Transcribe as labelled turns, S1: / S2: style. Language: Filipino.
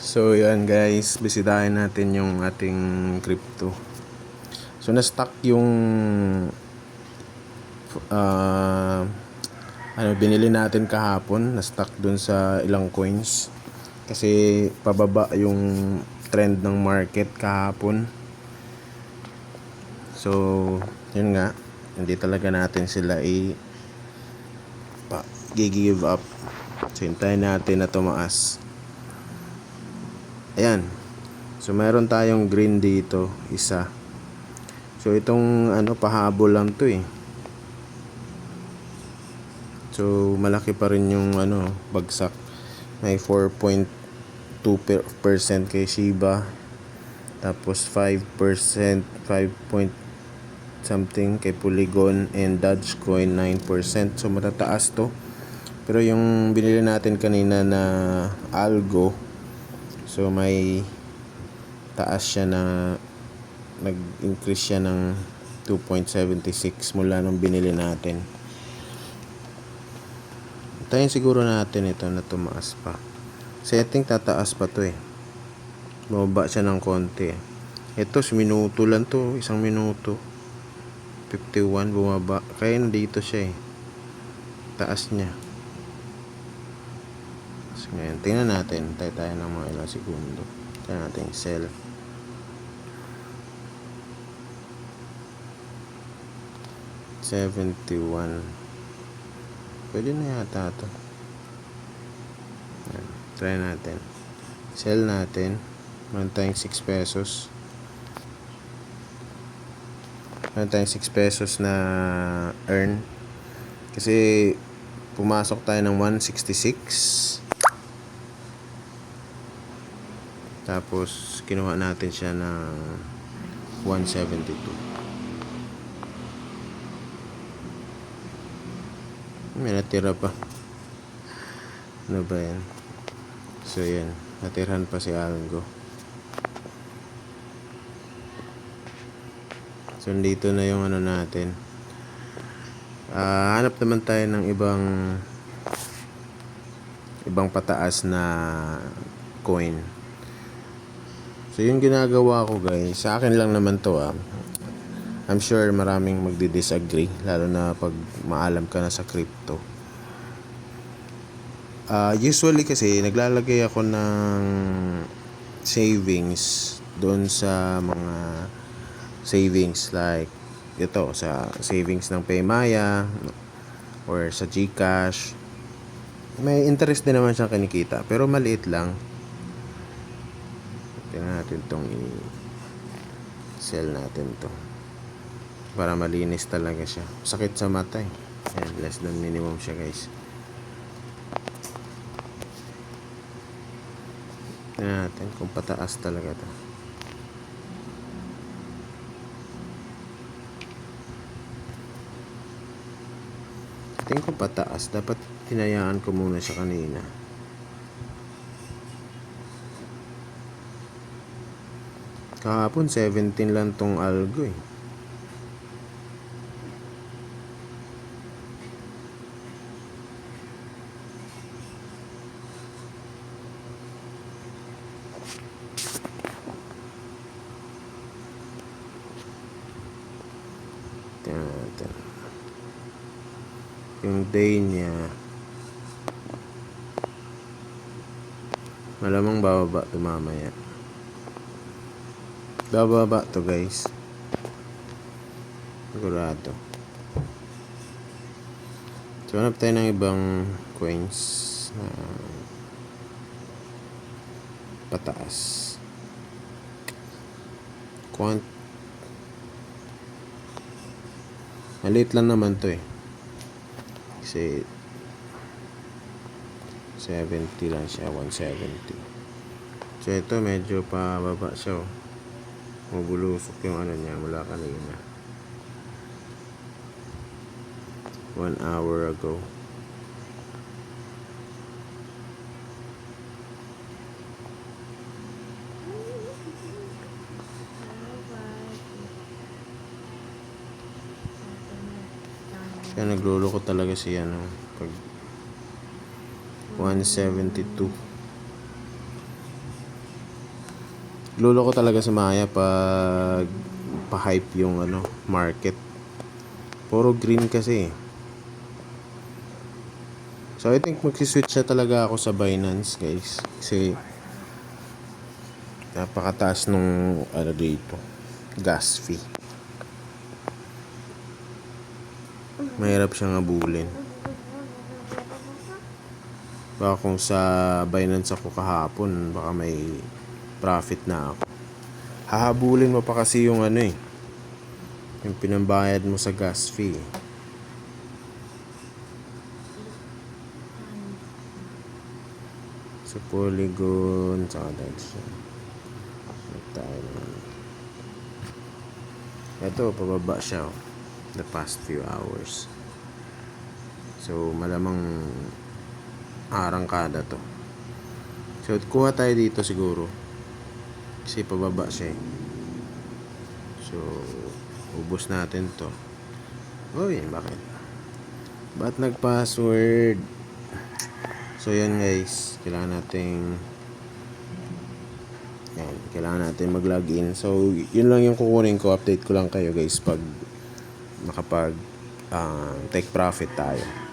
S1: So yan guys, bisitahin natin yung ating crypto. So na-stuck yung ah ano binili natin kahapon, na-stuck dun sa ilang coins. Kasi pababa yung trend ng market kahapon. So, yun nga, hindi talaga natin sila i pa, give up. So, natin na tumaas. Ayan. So, meron tayong green dito, isa. So, itong ano, pahabol lang to eh. So, malaki pa rin yung ano, bagsak. May 4.2% kay Shiba. Tapos 5%, 5 point something kay Polygon and Dogecoin 9%. So matataas to. Pero yung binili natin kanina na Algo, so may taas siya na nag-increase siya ng 2.76 mula nung binili natin. Tayo siguro natin ito na tumaas pa. Kasi I tataas pa to eh. Bumaba siya ng konti. Ito, minuto lang to. Isang minuto. 51 bumaba. Kaya nandito siya eh. Taas niya. Ngayon, tingnan natin. Tayo tayo ng mga ilang segundo. Tingnan natin sell. Seventy-one. Pwede na yata to. Ayan, try natin. Sell natin. Meron tayong 6 pesos. Meron tayong 6 pesos na earn. Kasi pumasok tayo ng 166. Tapos kinuha natin siya ng 172. May natira pa. Ano ba yan? So yan. Natirahan pa si Algo. So dito na yung ano natin. Ah, hanap naman tayo ng ibang ibang pataas na coin. So yung ginagawa ko guys, sa akin lang naman to ah. I'm sure maraming magdi-disagree lalo na pag maalam ka na sa crypto. Ah, usually kasi naglalagay ako ng savings doon sa mga savings like ito sa savings ng Paymaya or sa GCash. May interest din naman siyang kinikita pero maliit lang. Tingnan natin tong i-sell natin to para malinis talaga siya. Sakit sa mata eh. Ayan, less than minimum siya guys. Tingnan natin kung pataas talaga to. Tingin ko pataas. Dapat tinayaan ko muna siya kanina. Kahapon 17 lang tong algo eh. Tingnan. Yung day niya. Malamang bababa to mamaya. Bababa to guys. Sigurado. So, hanap tayo ng ibang coins na pataas. Quant Maliit lang naman to eh. Kasi 70 lang siya, 170. So ito medyo pababa siya oh. Mabulusok yung ano niya mula kanina. One hour ago. Kaya nagluloko talaga si ano pag 172 lulo ko talaga sa Maya pag pa-hype yung ano, market. Puro green kasi. eh. So I think magsi-switch na talaga ako sa Binance, guys. Kasi napakataas nung ano dito, gas fee. Mahirap siyang abulin. Baka kung sa Binance ako kahapon, baka may profit na ako. Hahabulin mo pa kasi yung ano eh. Yung pinambayad mo sa gas fee. Sa Polygon, dahil siya. Ano tayo. Ito, pababa siya oh. The past few hours. So, malamang arangkada to. So, kuha tayo dito siguro. Kasi pababa siya eh. So, ubos natin to. Uy, bakit? Ba't nag-password? So, yan guys. Kailangan nating yan, kailangan natin mag-login. So, yun lang yung kukunin ko. Update ko lang kayo guys pag makapag ah, take profit tayo.